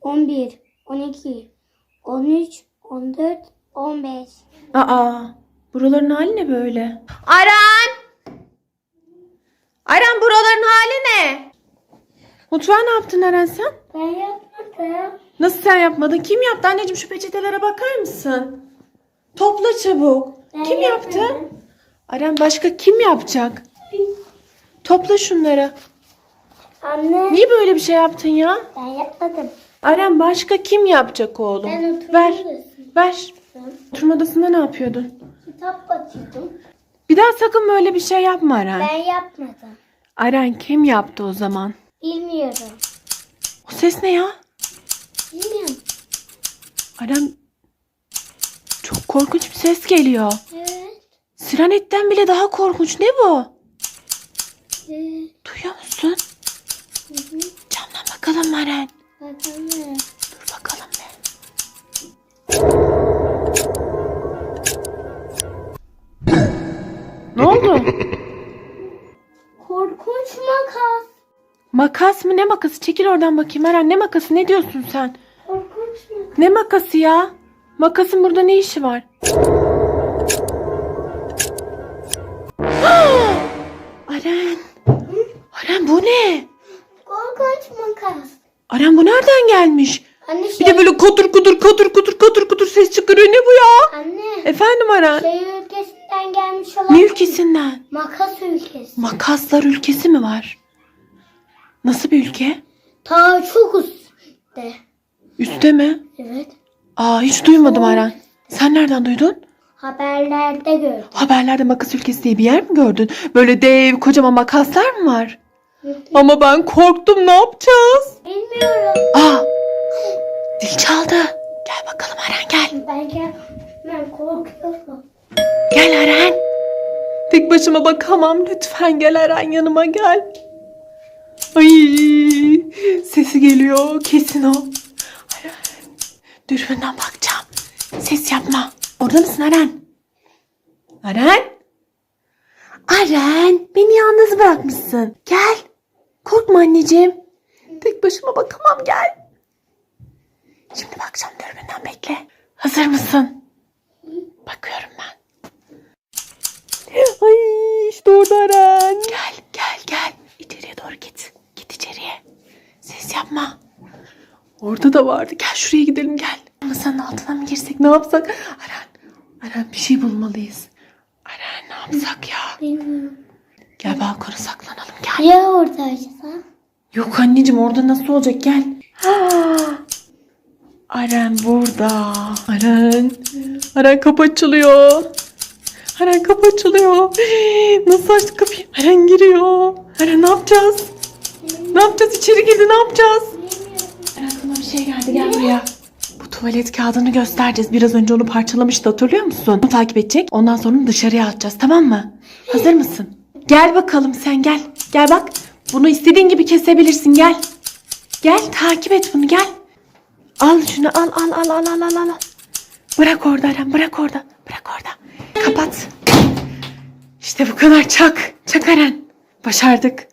11, 12, 13, 14, 15. Aa, buraların hali ne böyle? Aran! Aran buraların hali ne? Mutfağı ne yaptın Aran sen? Ben yapmadım. Nasıl sen yapmadın? Kim yaptı? Anneciğim şu peçetelere bakar mısın? Topla çabuk. Ben kim yaptı? yapmadım. Aran başka kim yapacak? Topla şunları. Anne. Niye böyle bir şey yaptın ya? Ben yapmadım. Aran başka kim yapacak oğlum? Ben oturma Ver. odasındaydım. Ver. Oturma odasında ne yapıyordun? Kitap bakıyordum. Bir daha sakın böyle bir şey yapma Aran. Ben yapmadım. Aran kim yaptı o zaman? Bilmiyorum. O ses ne ya? Bilmiyorum. Aran çok korkunç bir ses geliyor. Evet. Sirenetten bile daha korkunç. Ne bu? Evet. Duyuyor musun? Hı hı. Camdan bakalım Aran. Bakalım. Dur bakalım be. ne oldu? Korkunç makas. Makas mı ne makası? Çekil oradan bakayım Eren. Ne makası? Ne diyorsun sen? Korkunç makas. Ne makası ya? Makasın burada ne işi var? Aren. Aren bu ne? Korkunç makas. Aren bu nereden gelmiş? Anne Bir şey. de böyle kotur kutur kotur kutur kotur kutur ses çıkarıyor. Ne bu ya? Anne. Efendim Aren? Şey ülkesinden gelmiş olan. Ne ülkesinden? Makas ülkesi. Makaslar ülkesi mi var? Nasıl bir ülke? Ta çok üstte. Üste mi? Evet. Aa hiç duymadım Aren. Sen nereden duydun? Haberlerde gördüm. Haberlerde makas ülkesi diye bir yer mi gördün? Böyle dev kocaman makaslar mı var? Ama ben korktum ne yapacağız? Bilmiyorum. Aa dil çaldı. Gel bakalım Aren gel. Ben gel. Ben korkuyorum. Gel Aren. Tek başıma bakamam lütfen gel Aren yanıma gel. Ay sesi geliyor kesin o. Aren dürbünden bakacağım. Ses yapma. Orada mısın Aren? Aren? Aren beni yalnız bırakmışsın. Gel. Korkma anneciğim. Tek başıma bakamam gel. Şimdi bakacağım dürbünden bekle. Hazır mısın? Bakıyorum ben. Ay işte orada Aren. Gel gel gel. İçeriye doğru git. Git içeriye. Ses yapma. Orada da vardı. Gel şuraya gidelim gel. Masanın altına mı girsek ne yapsak? Aren. Aren bir şey bulmalıyız. Aren ne yapsak ya? Bilmiyorum. Gel balkona saklanalım gel. Ya oradaysa? Yok anneciğim orada nasıl olacak gel. Aren burada. Aren. Aren kapı açılıyor. Aren kapı açılıyor. Nasıl açtı kapıyı? Aren giriyor. Aren ne yapacağız? Ne yapacağız? İçeri girdi ne yapacağız? Aren aklıma bir şey geldi gel buraya. Bu tuvalet kağıdını göstereceğiz. Biraz önce onu parçalamıştı hatırlıyor musun? Onu takip edecek. Ondan sonra onu dışarıya atacağız tamam mı? Hazır mısın? Gel bakalım sen gel. Gel bak. Bunu istediğin gibi kesebilirsin gel. Gel takip et bunu gel. Al şunu al al al al al al al. Bırak orada Eren bırak orada. Bırak orada. Kapat. İşte bu kadar çak. Çak Eren. Başardık.